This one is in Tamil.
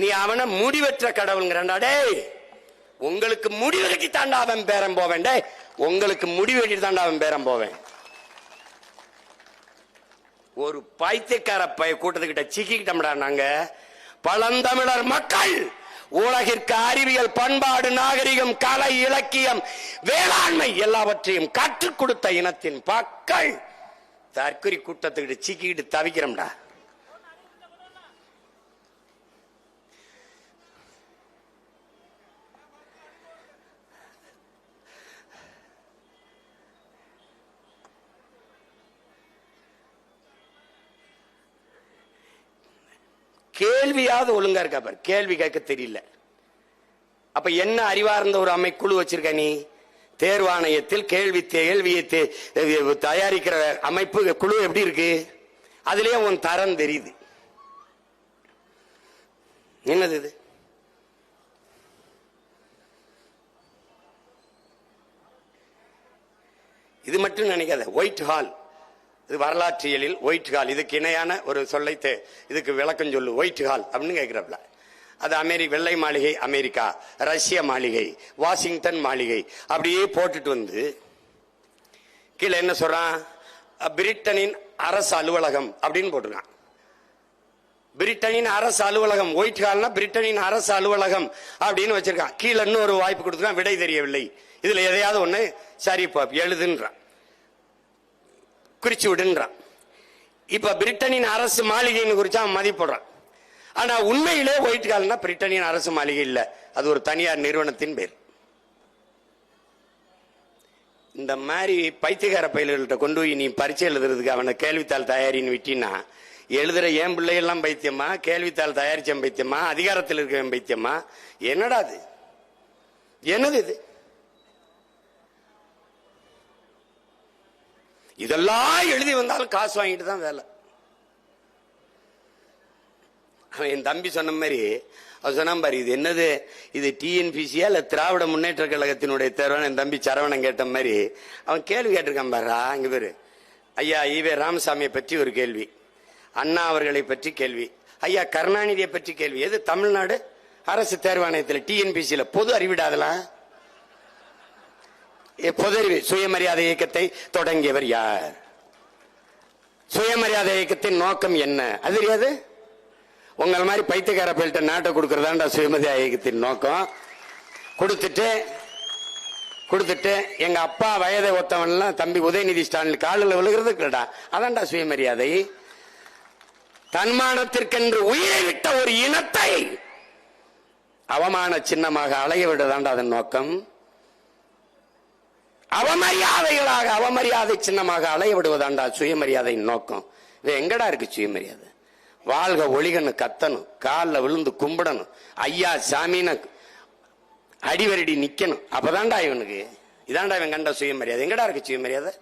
நீ அவனை முடிவற்ற கடவுள்ங்கிறான்டா டேய். உங்களுக்கு முடிவு கட்டி தாண்டா அவன் பேரம் போவேன் உங்களுக்கு முடிவு கட்டி தாண்டா அவன் பேரம் போவேன். ஒரு பைத்தியக்கார பய கூட்டத்துக்கிட்ட சிக்கிக்கிட்டோம்டா நாங்க. பழந்தமிழர் மக்கள் உலகிற்கு அறிவியல் பண்பாடு நாகரிகம் கலை இலக்கியம் வேளாண்மை எல்லாவற்றையும் கற்றுக் கொடுத்த இனத்தின் மக்கள் தற்கொலை கூட்டத்துக்கிட்ட சிக்கிக்கிட்டு தவிக்கிறோம்டா. கேள்வியாவது ஒழுங்கா இருக்கா பாரு. கேள்வி கேட்க தெரியல. அப்ப என்ன அறிவார்ந்த ஒரு அமைக்குழு வச்சிருக்க நீ? தேர்வாணையத்தில் கேள்வி கேள்வியை தே- தயாரிக்கிற அமைப்பு குழு எப்படி இருக்கு? அதுலயே உன் தரம் தெரியுது. என்னது இது? இது மட்டும் நினைக்காத. ஒயிட் ஹால் இது வரலாற்றியலில் ஒயிட் ஹால். இதுக்கு இணையான ஒரு சொல்லை இதுக்கு விளக்கம் சொல்லு. ஒயிட் ஹால் அப்படின்னு கேட்கிறப்பல. அது அமெரி வெள்ளை மாளிகை அமெரிக்கா. ரஷ்ய மாளிகை வாஷிங்டன் மாளிகை. அப்படியே போட்டுட்டு வந்து கீழே என்ன சொல்றான்? பிரிட்டனின் அரசு அலுவலகம் அப்படின்னு போட்டிருக்கான். பிரிட்டனின் அரசு அலுவலகம். ஒயிட் ஹால்னா பிரிட்டனின் அரசு அலுவலகம் அப்படின்னு வச்சிருக்கான். கீழே இன்னொரு வாய்ப்பு கொடுத்துருக்கான். விடை தெரியவில்லை. இதுல எதையாவது ஒண்ணு சரி எழுதுன்றான். குறிச்சு விடுன்றான். இப்ப பிரிட்டனின் அரசு மாளிகைன்னு குறிச்சா அவன் மதிப்பிடுறான். ஆனா உண்மையிலே ஒயிட் ஹால்னா பிரிட்டனின் அரசு மாளிகை இல்லை. அது ஒரு தனியார் நிறுவனத்தின் பேர். இந்த மாதிரி பைத்தியக்கார பயில்கள்கிட்ட கொண்டு போய் நீ பரீட்சை எழுதுறதுக்கு அவனை கேள்வித்தாள் தயாரின்னு விட்டினா எழுதுற என் பிள்ளையெல்லாம் பைத்தியமா? கேள்வித்தாள் தயாரிச்சேன் பைத்தியமா? அதிகாரத்தில் இருக்கிற பைத்தியமா? என்னடா அது? என்னது இது? இதெல்லாம் எழுதி வந்தாலும் காசு வாங்கிட்டு தான் வேலை. அவன் என் தம்பி சொன்ன மாதிரி அவன் சொன்னான் பாரு இது என்னது? இது டிஎன்பிசியா இல்லை திராவிட முன்னேற்ற கழகத்தினுடைய தேர்வான என் தம்பி சரவணன் கேட்ட மாதிரி அவன் கேள்வி கேட்டிருக்கான் பாரா அங்கே பேர். ஐயா ஈவே ராமசாமியை பற்றி ஒரு கேள்வி. அண்ணா அவர்களை பற்றி கேள்வி. ஐயா கருணாநிதியை பற்றி கேள்வி. எது தமிழ்நாடு அரசு தேர்வாணையத்தில் டிஎன்பிசியில் பொது அறிவிடாதலாம்? பொதறிவு சுயமரியாதை இயக்கத்தை தொடங்கியவர் யார்? சுயமரியாதை இயக்கத்தின் நோக்கம் என்ன? அது தெரியாது? உங்கள் மாதிரி பைத்தியக்கார பேல்ட்ட நாட்டை கொடுக்கறதாண்டா சுயமரியாதை இயக்கத்தின் நோக்கம். கொடுத்துட்டு கொடுத்துட்டு எங்க அப்பா வயதை ஒத்தவன்லாம் தம்பி உதயநிதி ஸ்டாலின் காலில் விழுகிறது இல்லடா அதான்டா சுயமரியாதை. தன்மானத்திற்கென்று உயிரை விட்ட ஒரு இனத்தை அவமான சின்னமாக அலைய விடுதாண்டா அதன் நோக்கம். அவமரியாதைகளாக அவமரியாதை சின்னமாக அலைய விடுவதாண்டா சுயமரியாதையின் நோக்கம். இது எங்கடா இருக்கு சுயமரியாதை? வாழ்க ஒளிகன்னு கத்தணும் காலில் விழுந்து கும்பிடணும் ஐயா சாமின்னு அடிவரடி நிக்கணும். அப்பதான்டா இவனுக்கு. இதான்டா இவன் கண்ட சுயமரியாதை. எங்கடா இருக்கு சுயமரியாதை?